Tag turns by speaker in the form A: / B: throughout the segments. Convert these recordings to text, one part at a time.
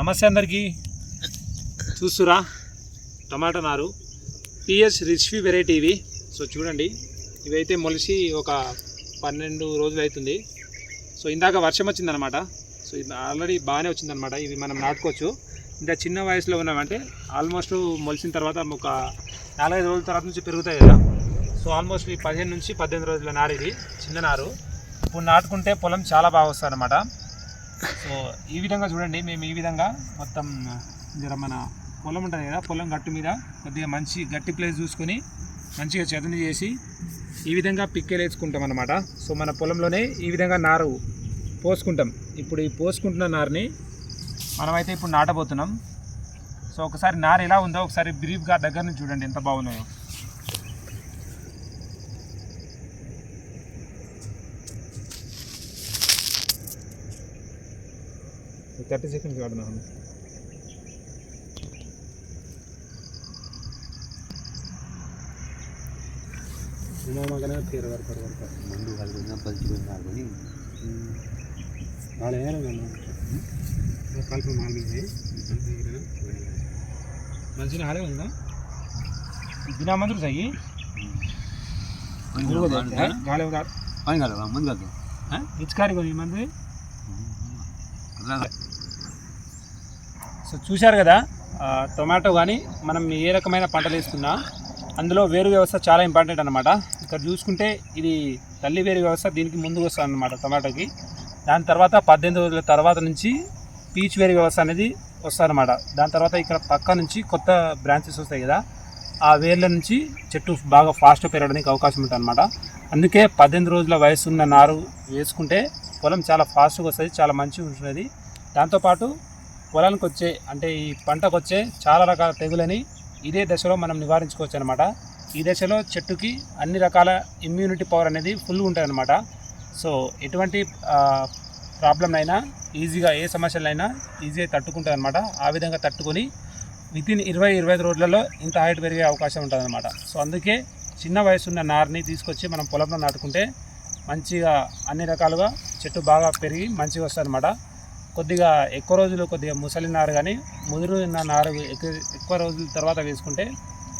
A: నమస్తే అందరికీ. చూస్తురా టమాటా నారు పిఎస్ రిచ్వి వెరైటీ ఇవి. సో చూడండి ఇవైతే మొలిసి ఒక పన్నెండు రోజులు అవుతుంది. సో ఇందాక వర్షం వచ్చిందనమాట. సో ఇది ఆల్రెడీ బాగానే వచ్చిందనమాట. ఇవి మనం నాటుకోవచ్చు. ఇంకా చిన్న వయసులో ఉన్నామంటే ఆల్మోస్ట్ మొలిసిన తర్వాత ఒక నాలుగైదు రోజుల తర్వాత నుంచి పెరుగుతాయి కదా. సో ఆల్మోస్ట్ ఈ పదిహేను నుంచి పద్దెనిమిది రోజుల నారు ఇది చిన్న నారు. ఇప్పుడు నాటుకుంటే పొలం చాలా బాగా వస్తుంది అనమాట సో ఈ విధంగా చూడండి మేము ఈ విధంగా మొత్తం జర మన పొలం ఉంటుంది కదా పొలం గట్టు మీద కొద్దిగా మంచి గట్టి ప్లేస్ చూసుకొని మంచిగా చదును చేసి ఈ విధంగా పిక్కెలేసుకుంటాం అనమాట సో మన పొలంలోనే ఈ విధంగా నారు పోసుకుంటాం. ఇప్పుడు ఈ పోసుకుంటున్న నారుని మనమైతే ఇప్పుడు నాటబోతున్నాం. సో ఒకసారి నారు ఎలా ఉందో ఒకసారి బ్రీఫ్గా దగ్గర నుంచి చూడండి ఎంత బాగున్నాయో. థర్టీ సెకండ్స్ వాడినాను మగనే పేరు వరకు వరకు
B: మందు కలిగిన పలిచిపోయినా కానీ
A: నాలుగు ఏళ్ళు కలుపు మాలింది మంచిగా హాలే ఉందా దినా మందులు సయ్యి గాలి కాదు
B: పని కాదు మందు కాదు
A: ఇచ్చుకారి కొన్ని మంది సో చూశారు కదా టొమాటో కానీ మనం ఏ రకమైన పంటలు వేసుకున్నా అందులో వేరు వ్యవస్థ చాలా ఇంపార్టెంట్ అనమాట ఇక్కడ చూసుకుంటే ఇది తల్లి వేరు వ్యవస్థ దీనికి ముందుకు వస్తుంది అనమాట టొమాటోకి. దాని తర్వాత పద్దెనిమిది రోజుల తర్వాత నుంచి పీచ్ వేరు వ్యవస్థ అనేది వస్తుందన్నమాట దాని తర్వాత ఇక్కడ పక్క నుంచి కొత్త బ్రాంచెస్ వస్తాయి కదా ఆ వేర్ల నుంచి చెట్టు బాగా ఫాస్ట్ పెరగడానికి అవకాశం ఉంటుంది అనమాట అందుకే పద్దెనిమిది రోజుల వయసు ఉన్న నారు వేసుకుంటే పొలం చాలా ఫాస్ట్గా వస్తుంది చాలా మంచిగా ఉంటుంది. దాంతోపాటు పొలానికి వచ్చే అంటే ఈ పంటకు వచ్చే చాలా రకాల తెగులని ఇదే దశలో మనం నివారించుకోవచ్చు అనమాట ఈ దశలో చెట్టుకి అన్ని రకాల ఇమ్యూనిటీ పవర్ అనేది ఫుల్ ఉంటుందన్నమాట సో ఎటువంటి ప్రాబ్లం అయినా ఈజీగా ఏ సమస్యలైనా ఈజీగా తట్టుకుంటుంది అనమాట ఆ విధంగా తట్టుకొని వితిన్ ఇరవై ఇరవై ఐదు రోజులలో ఇంత హైట్ పెరిగే అవకాశం ఉంటుంది అనమాట సో అందుకే చిన్న వయసున్న నారుని తీసుకొచ్చి మనం పొలంలో నాటుకుంటే మంచిగా అన్ని రకాలుగా చెట్టు బాగా పెరిగి మంచిగా వస్తుంది అనమాట కొద్దిగా ఎక్కువ రోజులు కొద్దిగా ముసలి నారు కానీ ముదురు ఉన్న నారు ఎక్కువ ఎక్కువ రోజుల తర్వాత వేసుకుంటే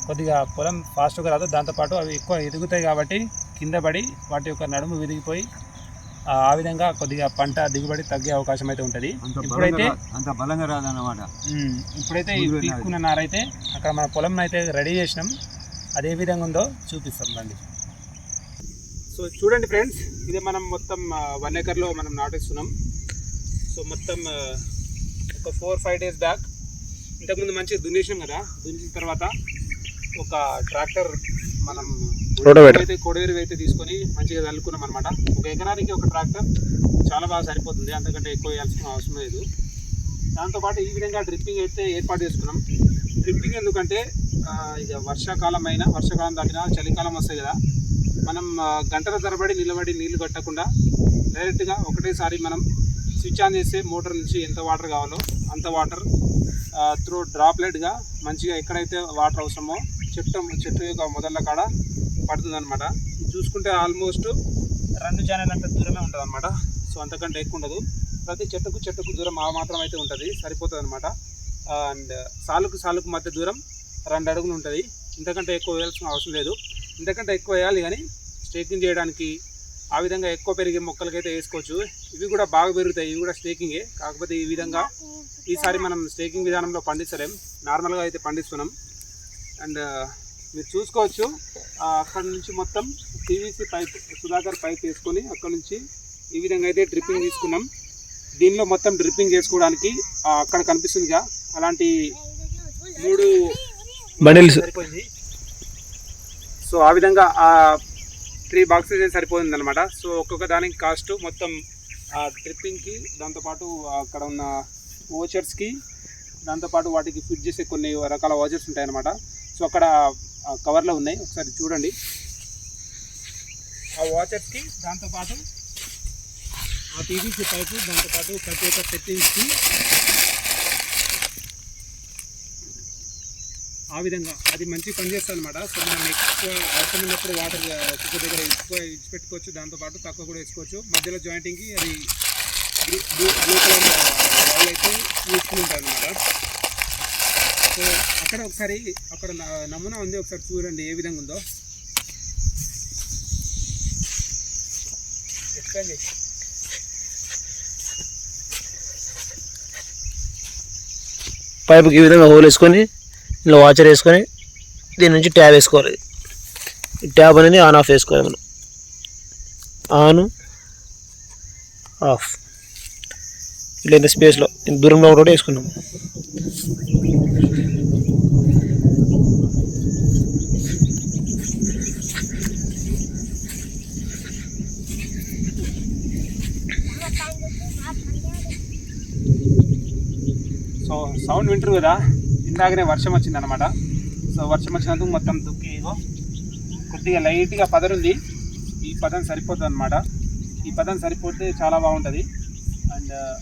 A: కొద్దిగా పొలం ఫాస్ట్గా రాదు. దాంతోపాటు అవి ఎక్కువ ఎదుగుతాయి కాబట్టి కింద పడి వాటి యొక్క నడుము విరిగిపోయి ఆ విధంగా కొద్దిగా పంట దిగుబడి తగ్గే అవకాశం అయితే ఉంటుంది. ఇప్పుడైతే
B: అంత బలంగా రాదన్నమాట.
A: ఇప్పుడైతే. పీక్కున్న నారైతే అక్కడ మన పొలం అయితే రెడీ చేసినాం. అది ఏ విధంగా ఉందో చూపిస్తాం రండి. సో చూడండి ఫ్రెండ్స్ ఇది మనం మొత్తం వన్ ఎకర్లో మనం నాటేస్తున్నాం. సో మొత్తం ఒక ఫోర్ ఫైవ్ డేస్ బ్యాక్ ఇంతకుముందు మంచిగా దున్నేసినాం కదా దున్నిన తర్వాత ఒక ట్రాక్టర్ మనం అయితే కొడవేరు అయితే తీసుకొని మంచిగా చల్లుకున్నాం అనమాట ఒక ఎకరానికి ఒక ట్రాక్టర్ చాలా బాగా సరిపోతుంది అంతకంటే ఎక్కువ వేయాల్సిన అవసరం లేదు. దాంతోపాటు ఈ విధంగా డ్రిప్పింగ్ అయితే ఏర్పాటు చేసుకున్నాం. డ్రిప్పింగ్ ఎందుకంటే ఇక వర్షాకాలం అయినా వర్షాకాలం దాటినా చలికాలం వస్తాయి కదా. మనం గంటల తరబడి నిలబడి నీళ్ళు కట్టకుండా డైరెక్ట్గా ఒకటేసారి మనం స్విచ్ ఆన్ చేస్తే మోటార్ నుంచి ఎంత వాటర్ కావాలో అంత వాటర్ త్రూ డ్రాప్లెట్గా మంచిగా ఎక్కడైతే వాటర్ అవసరమో చెట్టు చెట్టు యొక్క మొదళ్ళ కాడ పడుతుందన్నమాట. చూసుకుంటే ఆల్మోస్ట్ రెండు ఛానల్ అంత దూరమే ఉంటుంది అనమాట సో అంతకంటే ఎక్కువ ఉండదు. ప్రతి చెట్టుకు చెట్టుకు దూరం ఆ మాత్రం అయితే ఉంటుంది సరిపోతుంది అనమాట అండ్ సాలుకు సాలుకు మధ్య దూరం రెండు అడుగులు ఉంటుంది. ఇంతకంటే ఎక్కువ వేయాల్సిన అవసరం లేదు. ఇంతకంటే ఎక్కువ వేయాలి కానీ స్టేకింగ్ చేయడానికి ఆ విధంగా ఎక్కువ పెరిగే మొక్కలకైతే వేసుకోవచ్చు. ఇవి కూడా బాగా పెరుగుతాయి. ఇవి కూడా స్టేకింగే కాకపోతే ఈ విధంగా ఈసారి మనం స్టేకింగ్ విధానంలో పండిస్తలేం నార్మల్గా అయితే పండిస్తున్నాం. అండ్ మీరు చూసుకోవచ్చు. అక్కడ నుంచి మొత్తం పీవీసీ పైప్ సుధాకర్ పైప్ వేసుకొని అక్కడ నుంచి ఈ విధంగా అయితే డ్రిప్పింగ్ తీసుకున్నాం. దీనిలో మొత్తం డ్రిప్పింగ్ చేసుకోవడానికి అక్కడ కనిపిస్తుందిగా అలాంటి మూడు
C: బండిల్స్
A: సరిపోయింది. సో ఆ విధంగా ఆ త్రీ బాక్సెస్ అయితే సరిపోయింది అనమాట సో ఒక్కొక్క దానికి కాస్ట్ మొత్తం ఆ దాంతోపాటు అక్కడ ఉన్న ఓచర్స్కి దాంతోపాటు వాటికి ఫిట్ చేసే కొన్ని రకాల వాచర్స్ ఉంటాయన్నమాట. సో అక్కడ కవర్లో ఉన్నాయి. ఒకసారి చూడండి. ఆ వాచర్స్కి దాంతోపాటు ఆ పీవీసీ పైపు దాంతోపాటు ప్రతి ఒక్క సెట్టింగ్స్కి ఆ విధంగా అది మంచి పనిచేస్తుంది అనమాట సో మనం ఎక్కువ అవసరం ఉన్నప్పుడు వాటర్ కుక్క దగ్గర ఎక్కువ ఇచ్చి పెట్టుకోవచ్చు. దాంతోపాటు తక్కువ కూడా వేసుకోవచ్చు. మధ్యలో జాయింటింగ్కి అది బ్లూ బ్లూ కలర్ అయితే యూస్ఫుల్ ఉంటుంది అనమాట సో అక్కడ ఒకసారి అక్కడ న- నమూనా ఉంది. ఒకసారి చూడండి ఏ విధంగా ఉందో. ఎక్స్ప్లెయిన్ చేసి
C: పైపుకి ఈ విధంగా హోల్ వేసుకొని ఇలా వాచర్ వేసుకొని దీని నుంచి ట్యాబ్ వేసుకోవాలి. ట్యాబ్ అనేది ఆన్ ఆఫ్ వేసుకోవాలి మనం. On off. ఇట్లా ఇంత స్పేస్లో దూరంలో కూడా వేసుకున్నాం
A: సౌండ్ వింటారు కదా? ఇందాకనే వర్షం వచ్చిందనమాట సో వర్షం వచ్చినందుకు మొత్తం దుక్కి ఇగో కొద్దిగా లైట్గా పదరుంది. ఈ పదం సరిపోతుంది అనమాట ఈ పదం సరిపోతే చాలా బాగుంటుంది. అండ్ uh,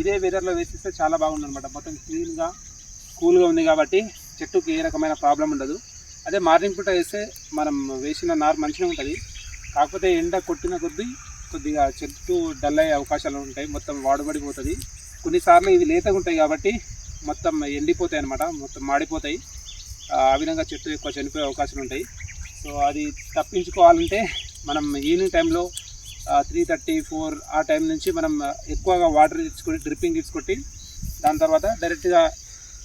A: ఇదే వెదర్లో వేసిస్తే చాలా బాగుంది అనమాట మొత్తం క్లీన్గా కూల్గా ఉంది కాబట్టి చెట్టుకి ఏ రకమైన ప్రాబ్లం ఉండదు. అదే మార్నింగ్ పూట వేస్తే మనం వేసిన నారు మంచిగా ఉంటుంది. కాకపోతే ఎండ కొట్టిన కొద్దీ కొద్దిగా చెట్టు డల్ అయ్యే అవకాశాలు ఉంటాయి. మొత్తం వాడబడిపోతుంది. కొన్నిసార్లు ఇవి లేతగా ఉంటాయి కాబట్టి మొత్తం ఎండిపోతాయి అనమాట మొత్తం మాడిపోతాయి. ఆ విధంగా చెట్టు ఎక్కువ చనిపోయే అవకాశాలు ఉంటాయి. సో అది తప్పించుకోవాలంటే మనం ఈవినింగ్ టైంలో త్రీ థర్టీ ఫోర్ ఆ టైం నుంచి మనం ఎక్కువగా వాటర్ ఇచ్చుకొని డ్రిప్పింగ్ ఇచ్చుకొట్టి దాని తర్వాత డైరెక్ట్గా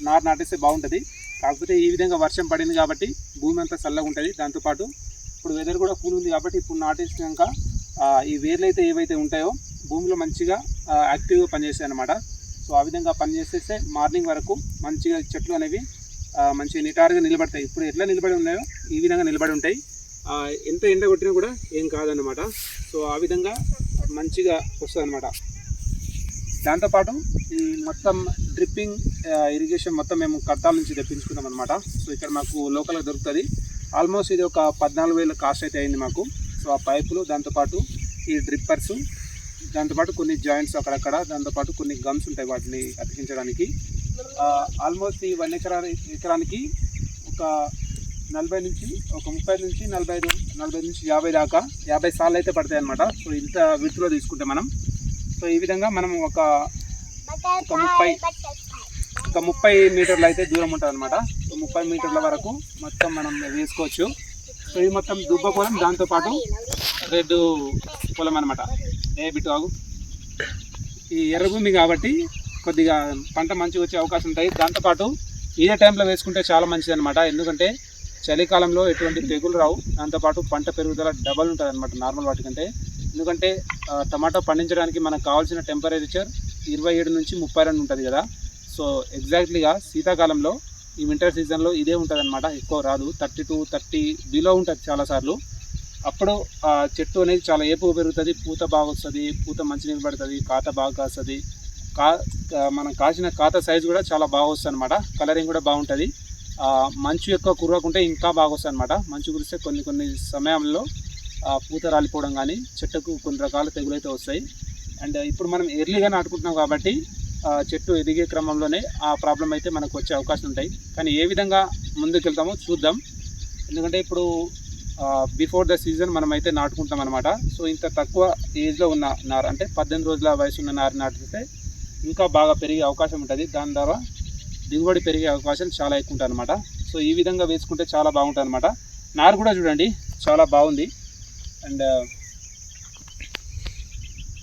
A: నారు నాటేస్తే బాగుంటుంది. కాకపోతే ఈ విధంగా వర్షం పడింది కాబట్టి భూమి అంతా చల్లగా ఉంటుంది. దాంతోపాటు ఇప్పుడు వెదర్ కూడా కూల్ ఉంది కాబట్టి ఇప్పుడు నాటేసినాక ఈ వేర్లు అయితే ఏవైతే ఉంటాయో భూమిలో మంచిగా యాక్టివ్గా పనిచేస్తాయి అనమాట సో ఆ విధంగా పనిచేసేస్తే మార్నింగ్ వరకు మంచిగా చెట్లు అనేవి మంచి మంచిగా నిటారుగా నిలబడతాయి. ఇప్పుడు ఎట్లా నిలబడి ఉన్నాయో ఈ విధంగా నిలబడి ఉంటాయి. ఎంత ఎండ కొట్టినా కూడా ఏం కాదన్నమాట. సో ఆ విధంగా మంచిగా వస్తుంది అనమాట దాంతోపాటు ఈ మొత్తం డ్రిప్పింగ్ ఇరిగేషన్ మొత్తం మేము కట్టాల నుంచి తెప్పించుకున్నాం అనమాట సో ఇక్కడ మాకు లోకల్గా దొరుకుతుంది. ఆల్మోస్ట్ ఇది ఒక పద్నాలుగు వేల కాస్ట్ అయితే అయింది మాకు. సో ఆ పైపులు దాంతోపాటు ఈ డ్రిప్పర్సు దాంతోపాటు కొన్ని జాయింట్స్ అక్కడక్కడ దాంతోపాటు కొన్ని గమ్స్ ఉంటాయి వాటిని అతికించడానికి. ఆల్మోస్ట్ ఈ వన్ ఎకరా ఎకరానికి ఒక నలభై నుంచి ఒక ముప్పై నుంచి నలభై ఐదు నలభై నుంచి యాభై దాకా యాభై సార్లు అయితే పడతాయి అనమాట సో ఇంత విడుతులో తీసుకుంటే మనం. సో ఈ విధంగా మనం ఒక ఒక ముప్పై ఒక ముప్పై మీటర్లు అయితే దూరం ఉంటుంది అనమాట సో ముప్పై మీటర్ల వరకు మొత్తం మనం వేసుకోవచ్చు. సో ఇది మొత్తం దుబ్బ పొలం దాంతోపాటు రెడ్ పొలం అనమాట ఏ బిట్టు ఆగు. ఈ ఎర్రభూమి కాబట్టి కొద్దిగా పంట మంచిగా వచ్చే అవకాశం ఉంటాయి. దాంతోపాటు ఇదే టైంలో వేసుకుంటే చాలా మంచిది అనమాట ఎందుకంటే చలికాలంలో ఎటువంటి తెగులు రావు. దాంతోపాటు పంట పెరుగుదల డబల్ ఉంటుంది అనమాట నార్మల్ వాటికంటే ఎందుకంటే టమాటో పండించడానికి మనకు కావాల్సిన టెంపరేచర్ ఇరవై ఏడు నుంచి ముప్పై రెండు ఉంటుంది కదా. సో ఎగ్జాక్ట్లీగా శీతాకాలంలో ఈ వింటర్ సీజన్లో ఇదే ఉంటుంది అనమాట ఎక్కువ రాదు. థర్టీ టు థర్టీ బిలో ఉంటుంది చాలాసార్లు. అప్పుడు ఆ చెట్టు అనేది చాలా ఏపుగా పెరుగుతుంది పూత బాగా వస్తుంది పూత మంచి పడుతుంది కాత బాగా కాస్తుంది. కా మనం కాసిన కాత సైజు కూడా చాలా బాగా వస్తుంది అనమాట కలరింగ్ కూడా బాగుంటుంది. మంచు ఎక్కువ కురవకుంటే ఇంకా బాగా వస్తుంది అనమాట మంచు కురిస్తే కొన్ని కొన్ని సమయంలో పూత రాలిపోవడం కానీ చెట్టుకు కొన్ని రకాల తెగులు అయితే వస్తాయి. అండ్ ఇప్పుడు మనం ఎర్లీగా నాటుకుంటున్నాం కాబట్టి చెట్టు ఎదిగే క్రమంలోనే ఆ ప్రాబ్లం అయితే మనకు వచ్చే అవకాశం ఉంటాయి. కానీ ఏ విధంగా ముందుకు వెళ్తామో చూద్దాం. ఎందుకంటే ఇప్పుడు బిఫోర్ ద సీజన్ మనం అయితే నాటుకుంటాం అనమాట సో ఇంత తక్కువ ఏజ్లో ఉన్న నార అంటే పద్దెనిమిది రోజుల వయసు ఉన్న నారు నాటితే ఇంకా బాగా పెరిగే అవకాశం ఉంటుంది. దాని ద్వారా దిగుబడి పెరిగే అవకాశం చాలా ఎక్కువ ఉంటుంది అనమాట సో ఈ విధంగా వేసుకుంటే చాలా బాగుంటుంది అనమాట నారు కూడా చూడండి చాలా బాగుంది. అండ్ uh,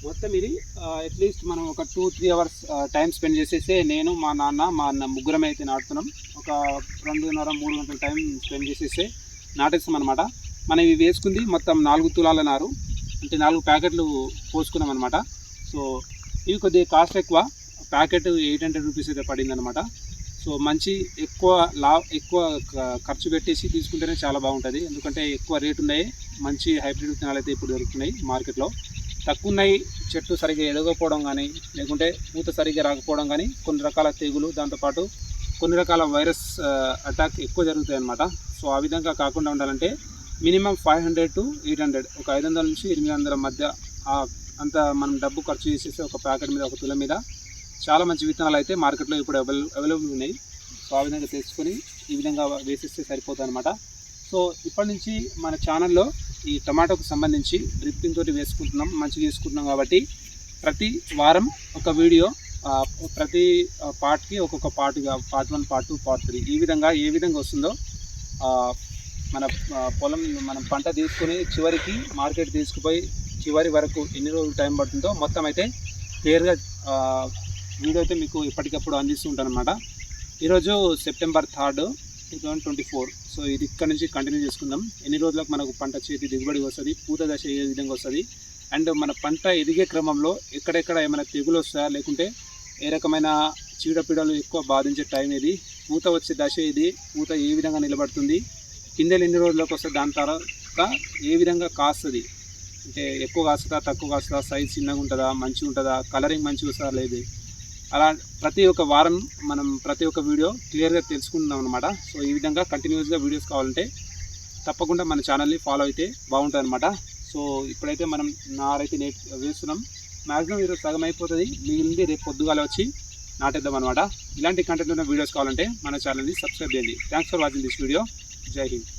A: మొత్తం ఇది uh, అట్లీస్ట్ మనం ఒక two three hours time spend చేసేస్తే నేను మా నాన్న మా అన్న ముగ్గురం అయితే నాటుతున్నాం. ఒక రెండున్నర మూడు గంటల టైం స్పెండ్ చేసేస్తే నాటేస్తాం అనమాట మనం ఇవి వేసుకుంది. మొత్తం నాలుగు తులాల నారు అంటే నాలుగు ప్యాకెట్లు పోసుకున్నాం అనమాట సో ఇవి కొద్దిగా కాస్ట్ ఎక్కువ. ప్యాకెట్ ఎయిట్ హండ్రెడ్ రూపీస్ అయితే పడిందనమాట సో మంచి ఎక్కువ లా ఎక్కువ ఖర్చు పెట్టేసి తీసుకుంటేనే చాలా బాగుంటుంది. ఎందుకంటే ఎక్కువ రేటు ఉన్నాయి. మంచి హైబ్రిడ్ విత్తనాలు అయితే ఇప్పుడు దొరుకుతున్నాయి మార్కెట్లో. తక్కువ ఉన్నాయి చెట్టు సరిగ్గా ఎదగకపోవడం కానీ లేకుంటే పూత సరిగ్గా రాకపోవడం కానీ కొన్ని రకాల తెగులు దాంతోపాటు కొన్ని రకాల వైరస్ అటాక్ ఎక్కువ జరుగుతాయి అన్నమాట సో ఆ విధంగా కాకుండా ఉండాలంటే minimum five hundred to eight hundred. ఒక ఐదు వందల నుంచి ఎనిమిది వందల మధ్య అంత మనం డబ్బు ఖర్చు చేసేసి ఒక ప్యాకెట్ మీద ఒక తుల మీద చాలా మంచి విత్తనాలు అయితే మార్కెట్లో ఇప్పుడు అవైల అవైలబుల్ ఉన్నాయి. సో ఆ విధంగా తెచ్చుకొని ఈ విధంగా వేసేస్తే సరిపోతుంది అనమాట సో ఇప్పటి నుంచి మన ఛానల్లో ఈ టమాటోకు సంబంధించి డ్రిప్పింగ్ తోటి వేసుకుంటున్నాం మంచిగా వేసుకుంటున్నాం కాబట్టి ప్రతి వారం ఒక వీడియో ప్రతి పార్ట్కి ఒక్కొక్క పార్ట్గా part one part two part three ఈ విధంగా ఏ విధంగా వస్తుందో మన పొలం మనం పంట తీసుకుని చివరికి మార్కెట్ తీసుకుపోయి చివరి వరకు ఎన్ని రోజులు టైం పడుతుందో మొత్తం అయితే క్లియర్గా వీడియో అయితే మీకు ఎప్పటికప్పుడు అందిస్తూ ఉంటాను అనమాట ఈరోజు September third two thousand twenty four. So ఇది ఇక్కడ నుంచి కంటిన్యూ చేసుకుందాం. ఎన్ని రోజులకు మనకు పంట చేతి దిగుబడి వస్తుంది పూత దశ ఏ విధంగా వస్తుంది అండ్ మన పంట ఎదిగే క్రమంలో ఎక్కడెక్కడ ఏమైనా తెగులు వస్తాయా లేకుంటే ఏ రకమైన చీడపీడలు ఎక్కువ బాధించే టైం ఇది పూత వచ్చే దశ ఇది పూత ఏ విధంగా నిలబడుతుంది కిందలు ఎన్ని రోజులకు వస్తుంది దాని తర్వాత ఏ విధంగా కాస్తుంది? అంటే ఎక్కువ కాస్తుందా తక్కువ కాస్తుందా సైజ్ చిన్నగా ఉంటుందా మంచిగా ఉంటుందా కలరింగ్ మంచిగా వస్తుందా లేదు? అలా ప్రతి ఒక్క వారం మనం ప్రతి ఒక్క వీడియో క్లియర్గా తెలుసుకుంటున్నాం అనమాట సో ఈ విధంగా కంటిన్యూస్గా వీడియోస్ కావాలంటే తప్పకుండా మన ఛానల్ని ఫాలో అయితే బాగుంటుంది అనమాట సో ఇప్పుడైతే మనం నారైతే నేట్ వేస్తున్నాం. మ్యాక్సిమం ఈరోజు సగం అయిపోతుంది. మిగిలింది రేపు పొద్దుగాల వచ్చి నాటేద్దాం అనమాట ఇలాంటి కంటెంట్ ఉన్న వీడియోస్ కావాలంటే మన ఛానల్ని సబ్స్క్రైబ్ చేయండి. Thanks for watching this video Joy Hind